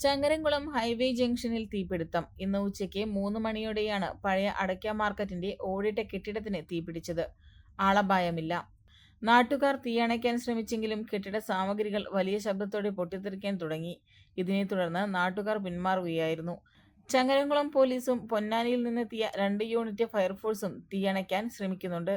Changaramkulam highway ജംഗ്ഷനിൽ തീപിടുത്തം. ഇന്ന് ഉച്ചയ്ക്ക് മൂന്ന് മണിയോടെയാണ് പഴയ അടയ്ക്ക മാർക്കറ്റിന്റെ ഓടിട്ട കെട്ടിടത്തിന് തീപിടിച്ചത്. ആളപായമില്ല. നാട്ടുകാർ തീയണയ്ക്കാൻ ശ്രമിച്ചെങ്കിലും കെട്ടിട സാമഗ്രികൾ വലിയ ശബ്ദത്തോടെ പൊട്ടിത്തെറിക്കാൻ തുടങ്ങി. ഇതിനെ തുടർന്ന് നാട്ടുകാർ പിന്മാറുകയായിരുന്നു. ചങ്ങരംകുളം പോലീസും പൊന്നാനിയിൽ നിന്നെത്തിയ രണ്ട് യൂണിറ്റ് ഫയർഫോഴ്സും തീയണയ്ക്കാൻ ശ്രമിക്കുന്നുണ്ട്.